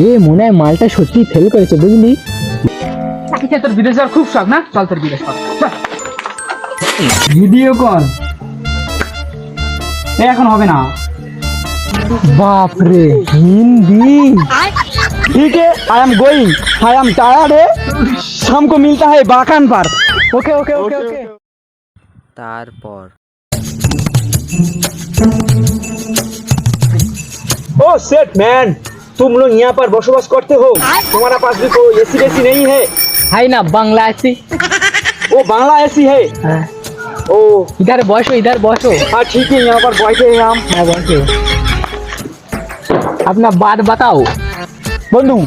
এ মনে হয় মালটা সত্যি ফেল করেছে বুঝলি আচ্ছা তোর বিদেশ যাওয়ার খুব শখ না চল তোর বিদেশ কর ভিডিও কল এখন হবে না बाप रे हिंदी ठीक है I am going I am tired है शाम को मिलता है बाकान पर ओके ओके ओके ओके তারপর ओ सेट मैन तुम लोग यहाँ पर बसोबास करते हो तुम्हारा पास भी कोई एसी वेसी नहीं है है ना बांग्ला ऐसी वो बांग्ला एसी है हाँ, ओ इधर बसो इधर बसो हाँ ठीक है यहाँ पर बैठे हैं हम हाँ बसो अपना बात बताओ बंधु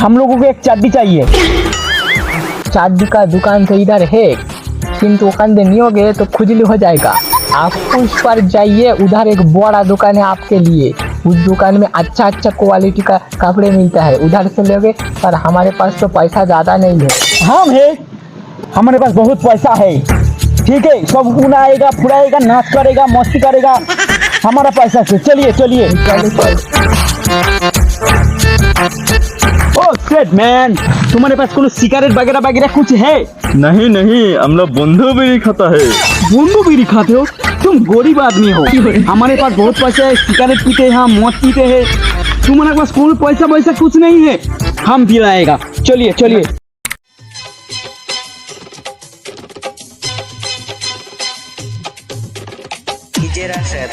हम लोगों को एक चाबी चाहिए चाबी का दुकान तो इधर है किंतु ओखान से नहीं होगे तो खुजली हो जाएगा आप उस पर जाइए उधर एक बड़ा दुकान है आपके लिए उस दुकान में अच्छा अच्छा क्वालिटी का कपड़े मिलता है। उधर से लोगे पर हमारे पास तो पैसा ज़्यादा नहीं है। हम है। हमारे पास बहुत पैसा है। ठीक है सब उड़ाएगा फुड़ाएगा नाच करेगा मस्ती करेगा। हमारा पैसा से। चलिए चलिए। ओ सेट मैन तुम्हारे पास कोनो सिगरेट वगैरह वगैरह कुछ है? नहीं नहीं हम लोग बंधु भी खाता है। बंदू बीड़ी खाते हो? तुम गरीब आदमी हो हमारे पास बहुत पैसा है सिगरेट पीते हैं हम मौत पीते हैं तुम्हारे पास कोई पैसा वैसा कुछ नहीं है हम पिलाएगा चलिए चलिए ডিজে রাশেদ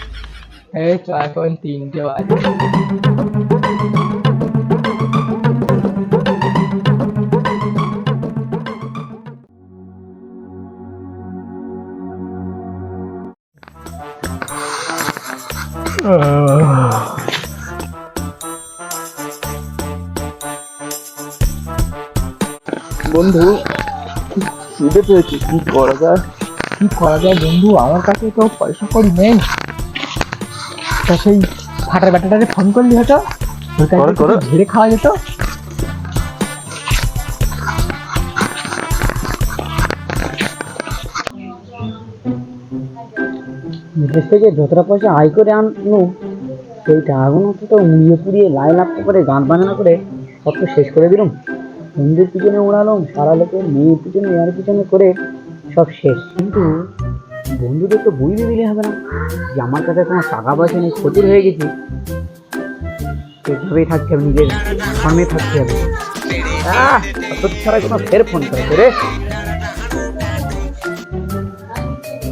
এই তো এখন তিনটে বাজে বন্ধু খিদে পেয়েছি কি করা যায়? কি করা যায় বন্ধু? আমার কাছে তো পয়সা করি নেই। তা সেই ফাটার ব্যাটাটাকে ফোন করলি হতো। ঝেড়ে খাওয়া যেত? বিদেশ থেকে যতটা পয়সা আয় করে আনলো সেই টাকাগুলো তো মুড়িয়ে পুড়িয়ে লাই লাভ করে গান বাজনা করে সব তো শেষ করে দিলাম। বন্ধুর পিছনে উড়ালাম সারা লোকের মেয়ের পিছনে এর পিছনে করে সব শেষ। কিন্তু বন্ধুদের তো বুঝতে দিলে হবে না যে আমার কাছে কোনো টাকা পয়সা নেই ক্ষতির হয়ে গেছি সেভাবেই থাকতে হবে নিজের ফর্মে থাকতে হবে আহ, অত ছাড়া কোনো ফের ফোন করে রে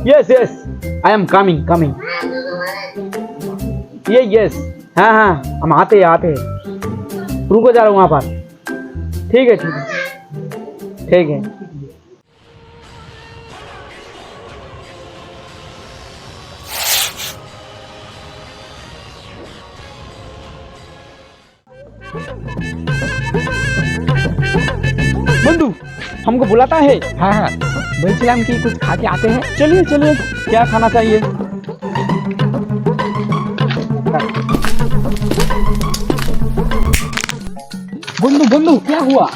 yes yes I am coming coming ये यस हाँ हाँ हम आते हैं आते हैं रुको जा रहा हूँ वहाँ पर ठीक है ठीक है ठीक है बंधु हमको बुलाता है। हाँ हाँ। बोल हम कि कुछ खा के आते हैं। चलिए चलिए। क्या खाना चाहिए? बंधु बंधु क्या हुआ?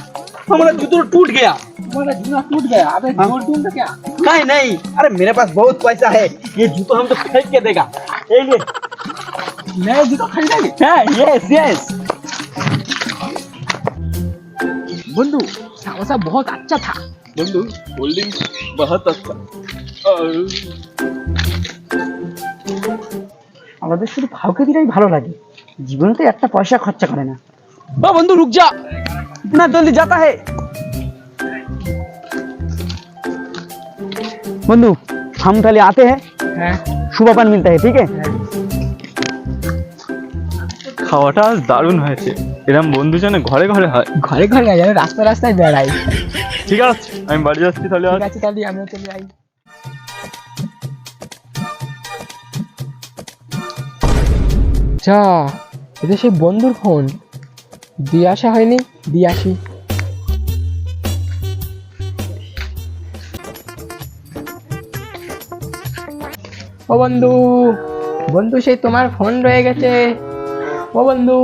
हमारा जूता टूट गया। हमारा जूता टूट गया। अबे हाँ। जोड़ दूँगा क्या? नहीं नहीं। अरे मेरे पास बहुत पैसा है। ये जूता हम तो खरीद के देगा। ले नया जूता खरीदेंगे? हाँ, यस यस বন্ধু समोसा बहुत अच्छा था বন্ধু কোল্ড ড্রিঙ্কস বহুত আচ্ছা আমাদের শুধু ফাউকে দিলেই ভালো লাগে জীবনে তো একটা পয়সা খরচা করে না ओ बंधु रुक जा इतना जल्दी जाता है बंधु हम पहले आते हैं হ্যাঁ सुबह पान मिलता है ठीक है খাওয়াটা আজ দারুণ হয়েছে এরম বন্ধু যেন ঘরে ঘরে হয়। ঘরে ঘরে না যেন রাস্তা রাস্তায় বেড়াই ঠিক আছে আমি বাড়ি যাচ্ছি তাহলে ঠিক আছে তাহলে আমিও চলে যাই। যা এটা সেই বন্ধুর ফোন। দিয়ে আসা হয়নি দিয়ে আসি। ও বন্ধু বন্ধু সেই তোমার ফোন রয়ে গেছে। ও বন্ধু।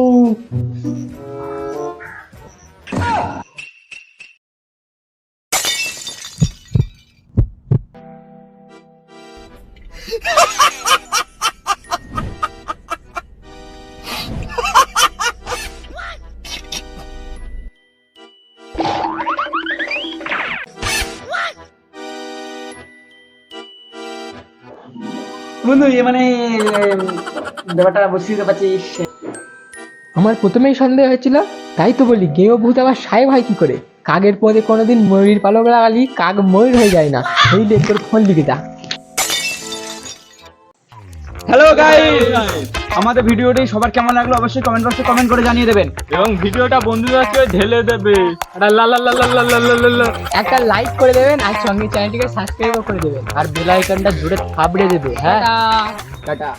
বন্ধু এ মানে ব্যাপারটা বুঝতে পারছিস আমার প্রথমেই সন্দেহ হয়েছিল তাই তো বলি গেও ভূত আবার সাহেব হয় কি করে? কাকের পরে কোনোদিন ময়ূরীর পালক লাগালি কাক ময়ূর হয়ে যায় না। এই দেখ তোর ফোন লিখে দা হ্যালো গাইস আমাদের ভিডিওটি সবার কেমন লাগল অবশ্যই কমেন্ট বক্সে কমেন্ট করে জানিয়ে দেবেন। এবং ভিডিওটা বন্ধুদেরকে ঢেলে দেবে। একটা লাইক করে দেবেন আর সঙ্গে চ্যানেলটিকে সাবস্ক্রাইব করে দেবেন। আর বেল আইকনটা জুড়ে থাবড়ে দেবে হ্যাঁ। টাটা।